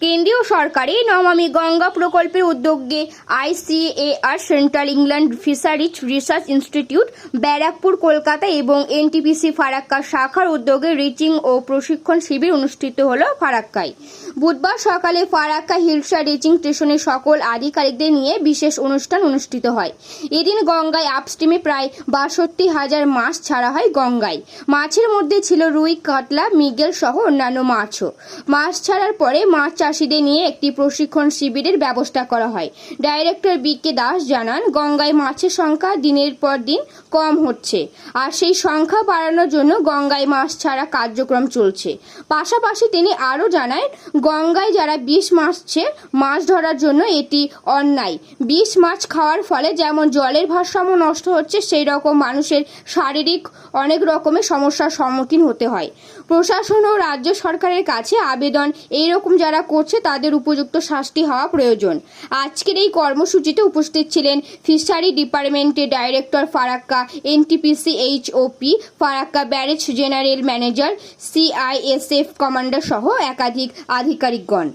কেন্দ্রীয় সরকারি নমামি গঙ্গা প্রকল্পের উদ্যোগে ICAR central inland fisheries research institute, Barrackpore, Kolkata এবং এনটিপিসি ফারাক্কা শাখার উদ্যোগে রিচিং ও প্রশিক্ষণ শিবির অনুষ্ঠিত হল ফারাক্কায়। বুধবার সকালে ফারাক্কা হিলসা রিচিং স্টেশনে সকল আধিকারিকদের নিয়ে বিশেষ অনুষ্ঠান অনুষ্ঠিত হয়। এদিন গঙ্গায় আপস্ট্রিমে প্রায় বাষট্টি হাজার মাছ ছাড়া হয় গঙ্গায়। মাছের মধ্যে ছিল রুই, কাতলা, মিগেল সহ অন্যান্য মাছও। মাছ ছাড়ার পরে মাছ চাষিদের নিয়ে একটি প্রশিক্ষণ শিবিরের ব্যবস্থা করা হয়। ডাইরেক্টর বি কে দাস জানান, গঙ্গায় মাছের সংখ্যা দিনের পর দিন কম হচ্ছে আর সেই সংখ্যা বাড়ানোর জন্য গঙ্গায় মাছ ছাড়া কার্যক্রম চলছে। পাশাপাশি তিনি আরও জানান গঙ্গায় যারা বিষ মাছছে, মাছ ধরার জন্য এটি অন্যায়। বিষ মাছ খাওয়ার ফলে যেমন জলের ভারসাম্য নষ্ট হচ্ছে, সেই রকম মানুষের শারীরিক অনেক রকমের সমস্যার সম্মুখীন হতে হয়। প্রশাসন ও রাজ্য সরকারের কাছে আবেদন, এইরকম যারা করছে, তাদের উপযুক্ত শাস্তি হওয়া প্রয়োজন। আজকের এই কর্মসূচিতে উপস্থিত ছিলেন ফিশারি ডিপার্টমেন্টের director Farakka NTPC HOP Farakka barrage general manager, CISF commander সহ একাধিক আধিকারিকগণ।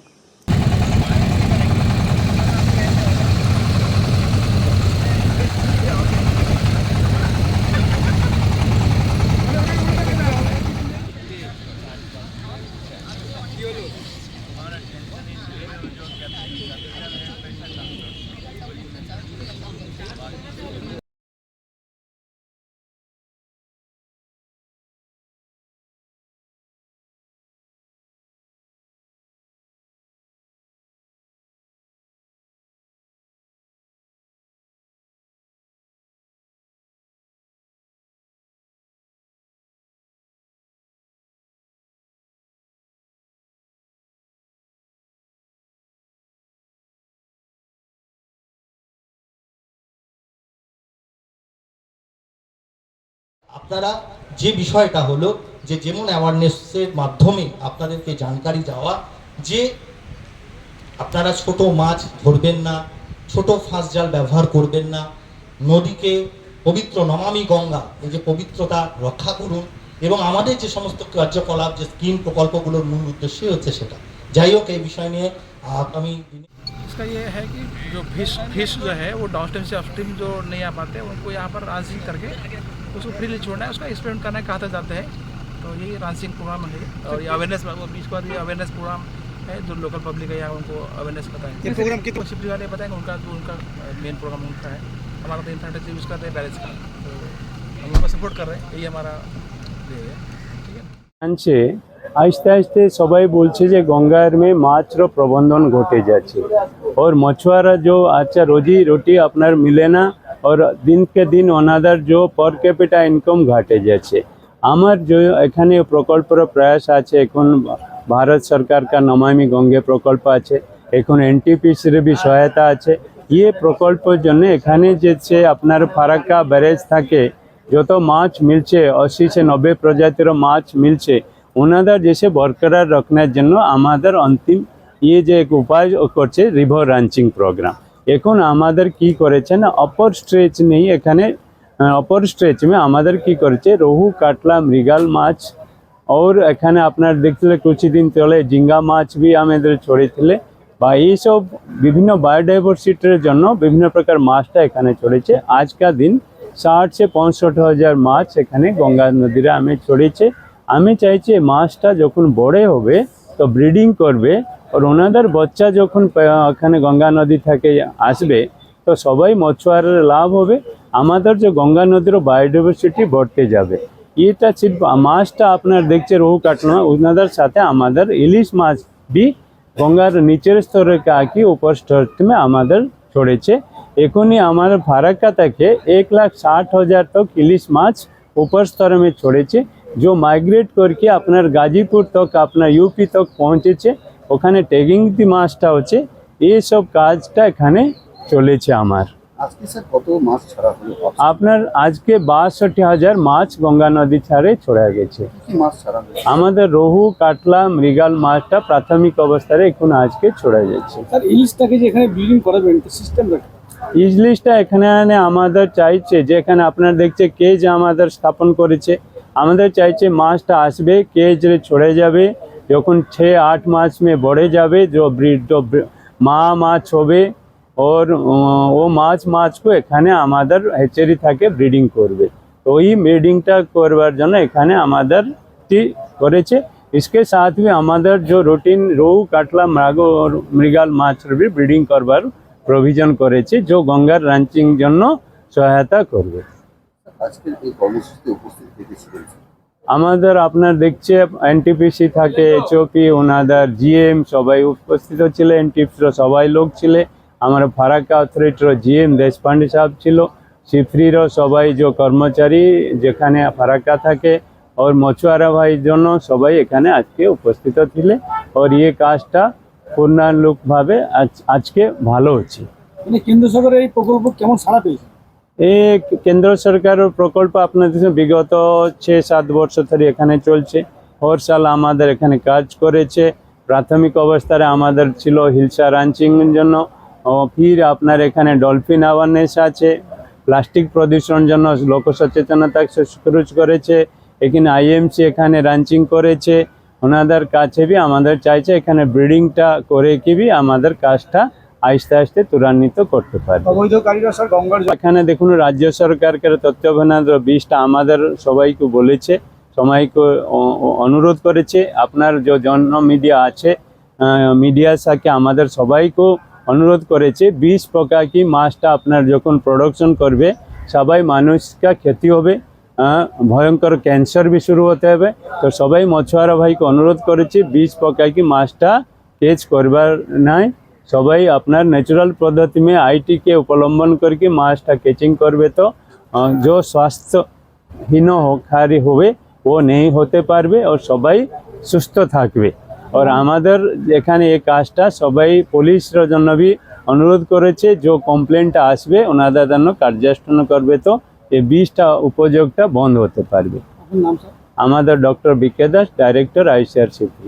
আপনারা যে বিষয়টা হলো যে যেমন অ্যাওয়ারনেসের মাধ্যমে আপনাদেরকে জানকারি দেওয়া যে আপনারা ছোট মাছ ধরবেন না ছোট ফাঁস জাল ব্যবহার করবেন না নদীকে পবিত্র নমামি গঙ্গা এই যে পবিত্রতা রক্ষা করুন এবং আমাদের যে সমস্ত কার্যকলাপ যে স্কিম প্রকল্পগুলোর মূল উদ্দেশ্যই হচ্ছে সেটা যাই হোক এই বিষয় নিয়ে আগামী দিনে इसका ये है कि जो फिश फिश जो है वो डाउनस्ट्रीम से अपस्ट्रीम जो नहीं आ पाते उनको यहाँ पर रांसिंग करके उसको फ्रीली छोड़ना है उसका एक्सपेरिमेंट करना है कहाँ तक जाते हैं तो यही रांसिंग प्रोग्राम है और ये अवेयरनेस बीच बाद ये अवेयरनेस प्रोग्राम है जो लोकल पब्लिक है यहाँ उनको अवेयरनेस बताएंगे ये प्रोग्राम कितना शिफ्ट वाले बताएंगे उनका जो उनका मेन प्रोग्राम उनका है हमारा तो इंटरनेट यूज़ करते हैं बैलेंस का तो हम लोग सपोर्ट कर रहे हैं यही हमारा ये है ठीक है জানছে আস্তে আস্তে সবাই বলছে যে গঙ্গার মে মাছর প্রবন্ধন ঘটে যাচ্ছে और मछुआरा जो अच्छा रोजी रोटी আপনার মিলে না और दिन के दिन ওনাদের जो पर ক্যাপিটা ইনকাম ঘটে যাচ্ছে আমার যে এখানে প্রকল্পের প্রয়াস আছে এখন ভারত সরকার কা নমামি গঙ্গে প্রকল্প আছে এখন এনটিপিসির বি সহায়তা আছে ইয়ে প্রকল্পের জন্য এখানে যে আপনার ফারাক্কা ব্যারেজ থাকে যত মাছ মিলছে আশি সে নব্বই প্রজাতির মাছ মিলছে ওনাদের যেসে বরকরার রাখনার জন্য আমাদের অন্তিম ইয়ে যে এক উপায় করছে রিভার রাঞ্চিং প্রোগ্রাম এখন আমাদের কি করেছে না, অপর স্ট্রেচ নেই এখানে অপর স্ট্রেচ মে আমাদের কি করেছে, রহু, কাটলা, মৃগাল মাছ, ওর এখানে আপনার দেখলে কিছুদিন তলে জিঙ্গা মাছ বি আমাদের ছড়েছিলে, বা এইসব বিভিন্ন বায়োডাইভার্সিটির জন্য বিভিন্ন প্রকার মাছটা এখানে চড়েছে আজকার দিন ষাট সে পঁয়ষট্টি হাজার মাছ এখানে গঙ্গা নদীরে আমি ছড়েছে। আমি চাইছি মাছটা যখন বড় হবে, তো ব্রিডিং করবে ওনাদের বাচ্চা যখন এখানে গঙ্গা নদী থেকে আসবে, তো সবাই মছুয়ারের লাভ হবে। আমাদের যে গঙ্গা নদীর বায়োডাইভার্সিটি বাড়তে যাবে। এটা শিল্প মাছটা আপনার দেখছে রহু কাটনা ওনাদের সাথে আমাদের ইলিশ মাছ বি গঙ্গার নিচের স্তরে আঁকি উপর স্তরে আমাদের ছড়েছে এখনই আমাদের ফারাক্কা থেকে এক লাখ ষাট হাজার তক ইলিশ মাছ উপর স্তরে में ছড়েছে जो মাইগ্রেট করকে আপনার গাজীপুর তক, আপনার ইউপি তক পৌঁছেছে। ওখানে ট্যাগিং দি মাছটা হচ্ছে এইসব কাজটা এখানে চলেছে আমার। আজকে স্যার কত মাছ ছাড়া হলো? আপনার আজকে বাষট্টি হাজার মাছ গঙ্গা নদী ছাড়ে ছড়া গেছে আমাদের রহু কাতলা মৃগাল মাছটা প্রাথমিক অবস্থায় এখন আজকে ছড়া যাচ্ছে স্যার ইলিশটাকে যে এখানে ব্রিডিং করাবেন সিস্টেম ইজলিশটা এখানে আমাদের চাইছে যে এখানে আপনার দেখছে কেজ আমাদের স্থাপন করেছে। আমাদের চাইছে মাছটা আসবে কেজ ছড়ে যাবে। যখন छः आठ মাস মে বড়ে যাবে जो ব্রিড जो ব্রি- মা মাছ হবে ওর উম, ও মাছ মাছকে এখানে আমাদের হ্যাচারি থাকে ব্রিডিং করবে তো ওই ব্রিডিংটা করবার জন্য এখানে আমাদের টি করেছে इसके साथ भी আমাদের যে রুটিন রৌ কাতলা মৃগ মৃগাল মাছের বি ব্রিডিং করবার প্রভিজন করেছে যে গঙ্গার রাঞ্চিং জন্য সহায়তা করবে আজকের এই কর্মসূচিতে উপস্থিত দেখেছিলেন আমাদের আপনার দেখছে এনটিপিসি থাকে এইচওপি ওনাদের জিএম সবাই উপস্থিত ছিল এনটিপিসির সবাই লোক ছিল আমার ফারাক্কা অথরিটির জিএম দেশপান্ডে সাহেব ছিল সিফরির সবাই যে কর্মচারী যেখানে ফারাক্কা থাকে ওর মছুয়ারা ভাই জন্য সবাই এখানে আজকে উপস্থিত ছিল ওর ইয়ে কাজটা পূর্ণাঙ্গভাবে আজ আজকে ভালো হচ্ছে। কেন্দ্র সরকারের এই প্রকল্প কেমন সাড়া পেয়েছে এই কেন্দ্র সরকারের প্রকল্প আপনাদের বিগত ছ সাত বছর ধরে এখানে চলছে। হর সাল আমাদের এখানে কাজ করেছে। প্রাথমিক অবস্থায় আমাদের ছিল হিলসা রাঞ্চিং জন্য। ফির আপনার এখানে ডলফিন অ্যাওয়ারনেস আছে। প্লাস্টিক প্রদূষণ জন্য লোক সচেতনতা শুরু করেছে। এখানে আইএমসি এখানে রাঞ্চিং করেছে। ওনাদের কাছে বি আমাদের চাইছে এখানে ব্রিডিংটা করে কি আমাদের কাজটা আস্তে আস্তে ত্বরান্বিত করতে পারবে। জল। এখানে দেখুন রাজ্য সরকারকে তত্ত্বাবধানের বীজটা আমাদের সবাইকে বলেছে সবাইকে অনুরোধ করেছে। আপনার যে জন মিডিয়া আছে মিডিয়ার সাথে আমাদের সবাইকে অনুরোধ করেছে বিষ পোকা কি মাছটা আপনার যখন প্রোডাকশন করবে সবাই মানুষকে ক্ষতি হবে ভয়ঙ্কর ক্যান্সার বি শুরু হতে হবে। তো সবাই মছুয়ারা ভাইকে অনুরোধ করেছে বিষ পোকা কি মাছটা কেচ করবার নাই। সবাই আপনার ন্যাচুরাল পদ্ধতি में आईटी के उपलम्बन करके মাছটা কেচিং করবে তো আহ, যে স্বাস্থ্যহীন খারি হবে ও নেই হতে পারবে আর সবাই সুস্থ থাকবে আর আমাদের এখানে এই কাজটা সবাই পুলিশের জন্য বি অনুরোধ করেছে যে কমপ্লেনটা আসবে ওনাদের জন্য কার্যানুষ্ঠান করবে তো এই বীজটা উপযোগটা বন্ধ হতে পারবে আপনার নাম স্যার আমাদের doctor BK Das director ICRCP